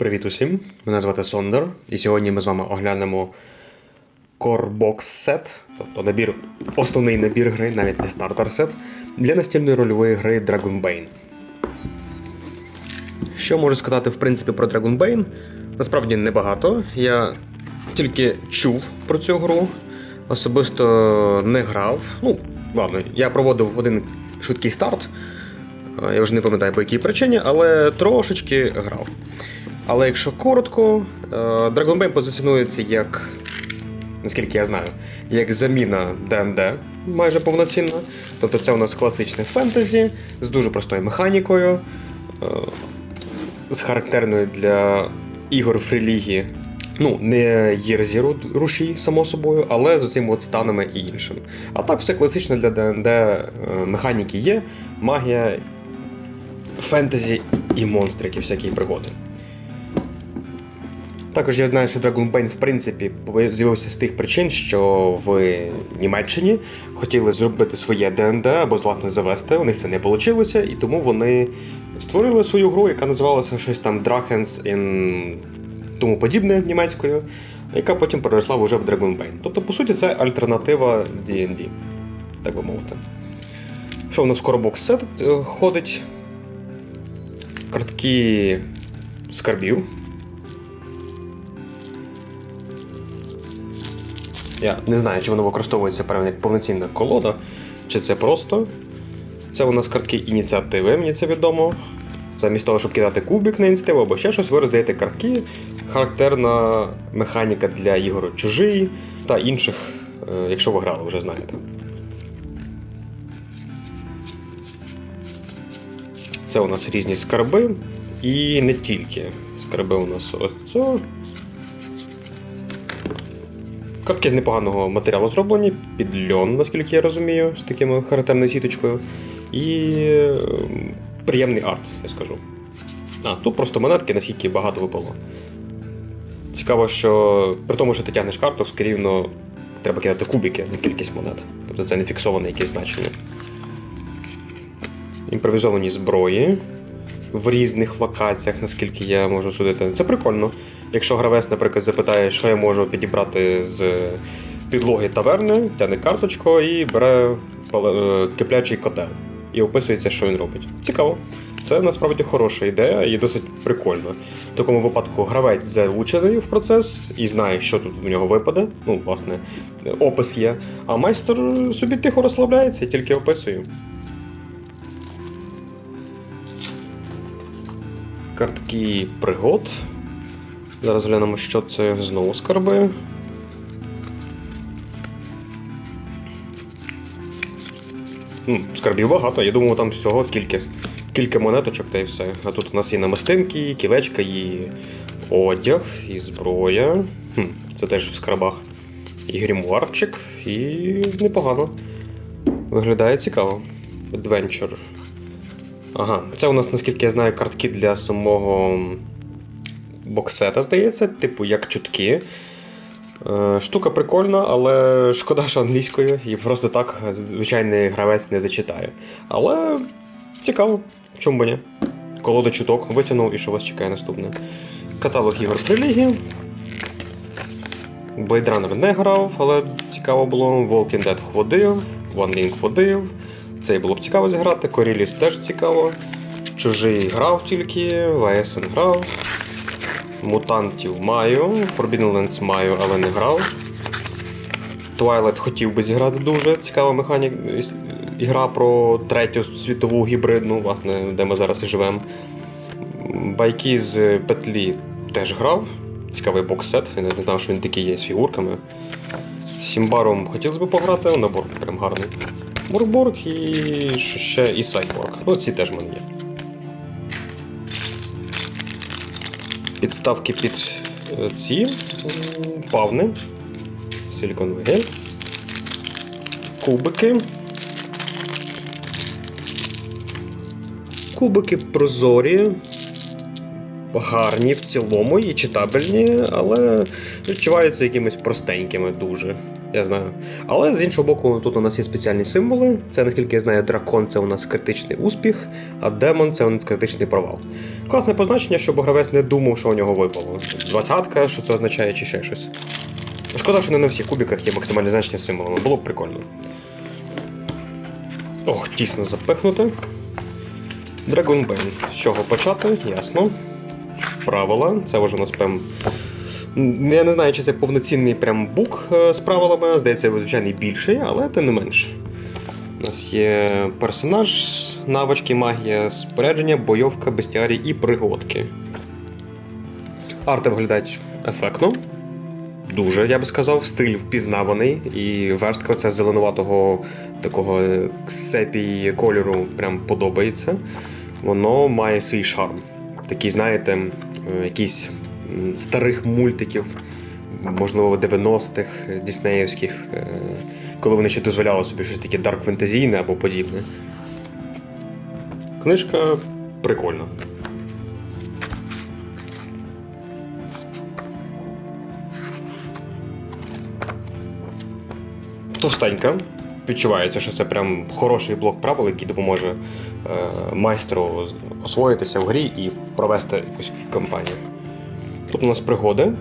Привіт усім! Мене звати Сондер, і сьогодні ми з вами оглянемо Core Box Set, тобто набір, основний набір гри, навіть не стартер сет, для настільної рольової гри Dragonbane. Що можу сказати в принципі про Dragonbane? Насправді небагато. Я тільки чув про цю гру, особисто не грав. Ну, ладно, я проводив один швидкий старт. Е, Я вже не пам'ятаю по якій причині, але трошечки грав. Але якщо коротко, е, Dragon Bane позиціонується як, наскільки я знаю, як заміна D&D майже повноцінна. Тобто це у нас класичне фентезі з дуже простою механікою, е, з характерною для ігор фрілігі. Ну, не Єрзі рушій, само собою, але з оцими от станами і іншим. А так все класично для ДНД механіки є, магія, фентезі і монстри, які всякі пригоди. Також я знаю, що Dragon Bane, в принципі, з'явився з тих причин, що в Німеччині хотіли зробити своє ДНД або власне завести. У них це не вийшло, і тому вони створили свою гру, яка називалася щось там Drachens in тому подібне німецькою, яка потім переросла вже в Dragon Bane. Тобто, по суті, це альтернатива D&D, так би мовити. Що в нас в Box Set е, ходить? Картки скарбів. Я не знаю, чи воно використовується прямо як повноцінна колода, чи це просто. Це у нас картки ініціативи, мені це відомо. Замість того, щоб кидати кубик на ініціативу або ще щось, ви роздаєте картки. Характерна механіка для ігор чужий та інших, е, якщо ви грали, вже знаєте. Це у нас різні скарби. І не тільки. Скарби у нас ось. Картки з непоганого матеріалу зроблені, під льон, наскільки я розумію, з такою характерною сіточкою. І е, приємний арт, я скажу. А, тут просто монетки, наскільки багато випало. Цікаво, що при тому, що ти тягнеш карту, все рівно треба кидати кубики на кількість монет. Тобто це не фіксоване якесь значення. Імпровізовані зброї в різних локаціях, наскільки я можу судити. Це прикольно. Якщо гравець, наприклад, запитає, що я можу підібрати з підлоги таверни, тягне карточку і бере е, киплячий котел. І описується, що він робить. Цікаво. Це насправді хороша ідея і досить прикольно. В такому випадку гравець залучений в процес і знає, що тут в нього випаде. Ну, власне, опис є. А майстер собі тихо розслабляється і тільки описує. Картки пригод. Зараз глянемо, що це знову скарби. Ну, скарбів багато, я думаю, там всього кілька, кілька монеточок та й все. А тут у нас є намистинки, кілечка, і одяг, і зброя. Хм, це теж в скарбах. І грімуарчик, і непогано. Виглядає цікаво. Adventure. Ага, це у нас, наскільки я знаю, картки для самого боксета, здається, типу як чутки. Е, Штука прикольна, але шкода, що англійською, і просто так звичайний гравець не зачитає. Але цікаво, чому би ні. Колода чуток витягнув і що вас чекає наступне. Каталог ігор релігії. Blade Runner не грав, але цікаво було. Walking Dead ходив, One Ring ходив. Цей було б цікаво зіграти. Коріліс теж цікаво. Чужий грав тільки, ВСН грав. Мутантів маю, Forbidden Lands маю, але не грав. Twilight хотів би зіграти дуже цікава механіка. Ігра про третю світову гібридну, власне, де ми зараз і живемо. Байки з петлі теж грав. Цікавий боксет, я не знав, що він такий є з фігурками. Сімбаром хотілося б пограти, набор прям гарний. Мурборг і ще і Сайборг. Ну, ці теж в мене є. Підставки під е, ці павни. Силіконовий гель. Кубики. Кубики прозорі. Гарні в цілому і читабельні, але відчуваються якимись простенькими дуже. Я знаю. Але з іншого боку, тут у нас є спеціальні символи. Це, наскільки я знаю, дракон це у нас критичний успіх, а демон це у нас критичний провал. Класне позначення, щоб гравець не думав, що у нього випало. Двадцятка, що це означає, чи ще щось. Шкода, що не на всіх кубіках є максимальне значення символами. Було б прикольно. Ох, тісно запихнути. Dragon Bane. З чого почати? Ясно. Правила. Це вже у нас прям. Я не знаю, чи це повноцінний прям бук е, з правилами. Здається, звичайний більший, але тим не менш. У нас є персонаж, навички, магія, спорядження, бойовка, бестіарій і пригодки. Арти виглядають ефектно. Дуже, я би сказав, стиль впізнаваний, і верстка ця зеленуватого такого сепій кольору прям подобається. Воно має свій шарм. Такий, знаєте, е, якийсь старих мультиків, можливо, 90-х, діснеївських, е, коли вони ще дозволяли собі щось таке дарк фентезійне або подібне. Книжка прикольна. Товстенька. Відчувається, що це прям хороший блок правил, який допоможе е, майстру освоїтися в грі і провести якусь кампанію. Тут у нас пригоди.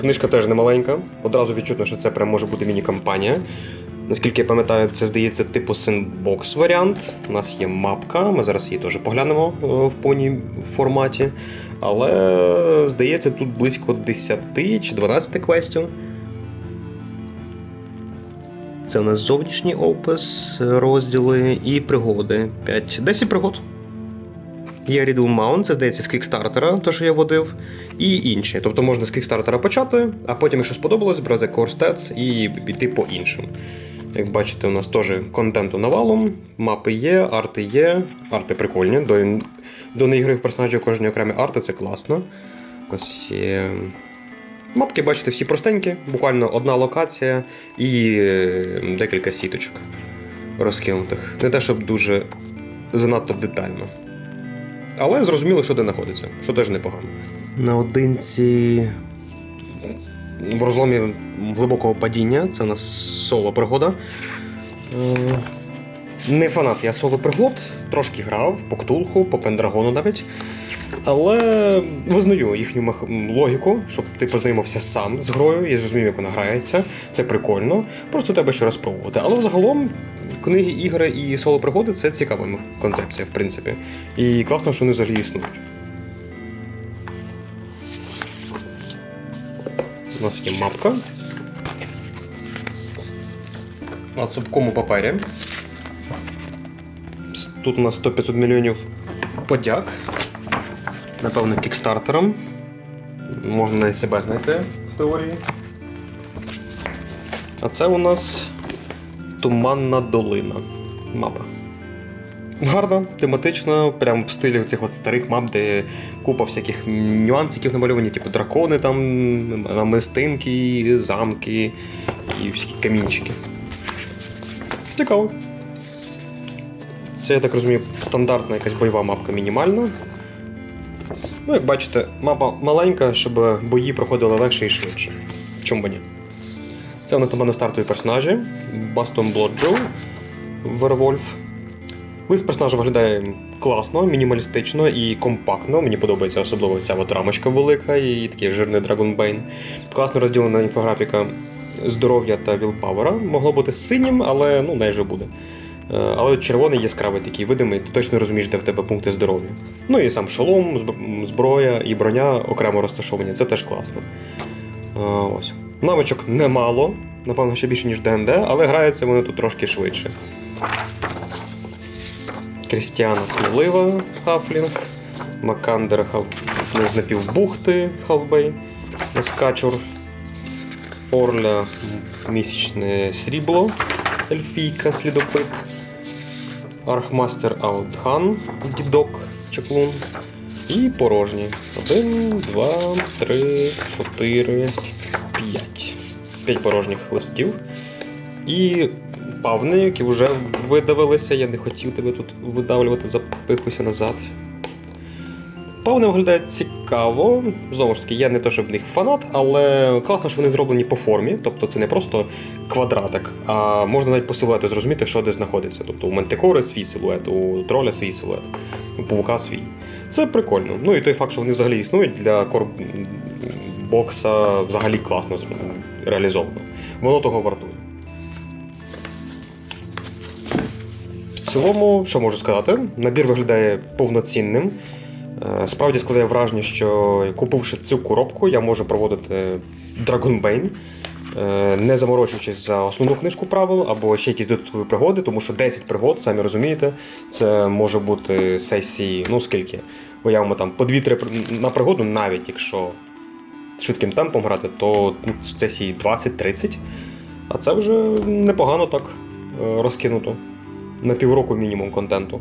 Книжка теж не маленька. Одразу відчутно, що це прям може бути міні-кампанія. Наскільки я пам'ятаю, це здається типу синбокс варіант. У нас є мапка, ми зараз її теж поглянемо е, в повній форматі. Але здається, тут близько 10 чи 12 квестів. Це у нас зовнішній опис, розділи і пригоди. 5. 10 пригод. Є Riddle Mount, це здається з кікстартера, то що я водив, і інші. Тобто можна з кікстартера почати, а потім, якщо сподобалось, брати Core Stats і піти по іншим. Як бачите, у нас теж контенту навалом, мапи є, арти є, арти прикольні. До, до неігрових персонажів кожні окремі арти, це класно. Ось є Мапки, бачите, всі простенькі, буквально одна локація і е, декілька сіточок розкинутих. Не те, щоб дуже занадто детально. Але зрозуміло, що де знаходиться, що теж непогано. Наодинці в розломі глибокого падіння, це у нас соло пригода. Е, Не фанат я соло пригод, трошки грав по ктулху, по пендрагону навіть. Але визнаю їхню логіку, щоб ти познайомився сам з грою і зрозумів, як вона грається. Це прикольно. Просто треба ще раз пробувати. Але взагалом книги, ігри і соло пригоди це цікава концепція, в принципі. І класно, що вони взагалі існують. У нас є мапка. На цупкому папері. Тут у нас 100-500 мільйонів подяк. Напевно, кікстартером. Можна навіть себе знайти в теорії. А це у нас Туманна долина. Мапа. Гарна, тематична, прям в стилі цих от старих мап, де купа всяких нюансиків намальовані, типу дракони, там, намистинки, замки і всякі камінчики. Цікаво. Це, я так розумію, стандартна якась бойова мапка мінімальна. Ну, як бачите, мапа маленька, щоб бої проходили легше і швидше. Чому б ні? Це у нас напевно стартові персонажі. Бастон Блоджо, Вервольф. Лист персонажа виглядає класно, мінімалістично і компактно. Мені подобається особливо ця от рамочка велика і такий жирний Dragon Bane. Класно розділена інфографіка здоров'я та вілпавера. Могло бути синім, але ну, найже буде. Е, Але червоний яскравий такий видимий, ти точно розумієш, де в тебе пункти здоров'я. Ну і сам шолом, зброя і броня окремо розташовані, це теж класно. Е, Ось. Навичок немало, напевно, ще більше, ніж ДНД, але граються вони тут трошки швидше. Крістіана Смілива, Хафлінг, Макандер Хал... з напівбухти Халбей, Ескачур, Орля місячне срібло, Ельфійка, слідопит, Архмастер Аутхан, Дідок, Чаклун. І порожні. Один, два, три, чотири, п'ять. П'ять порожніх листів. І павни, які вже видавилися. Я не хотів тебе тут видавлювати, запихуйся назад. Певне виглядає цікаво. Знову ж таки, я не то, щоб них фанат, але класно, що вони зроблені по формі. Тобто це не просто квадратик, а можна навіть по силуету зрозуміти, що де знаходиться. Тобто у мантикори свій силует, у троля свій силует, у павука свій. Це прикольно. Ну і той факт, що вони взагалі існують для корбокса взагалі класно реалізовано. Воно того вартує. В цілому, що можу сказати, набір виглядає повноцінним. Е, Справді складає враження, що купивши цю коробку, я можу проводити Dragonbane, е, не заморочуючись за основну книжку правил або ще якісь додаткові пригоди, тому що 10 пригод, самі розумієте, це може бути сесії, ну скільки? Уявимо там по 2-3 на пригоду, навіть якщо швидким темпом грати, то ну, сесії 20-30. А це вже непогано так е, розкинуто. На півроку мінімум контенту.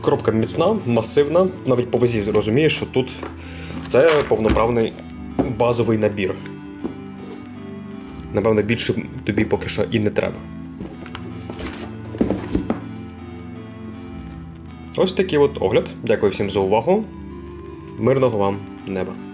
Коробка міцна, масивна, навіть по вазі розумієш, що тут це повноправний базовий набір. Напевно, більше тобі поки що і не треба. Ось такий от огляд. Дякую всім за увагу. Мирного вам неба.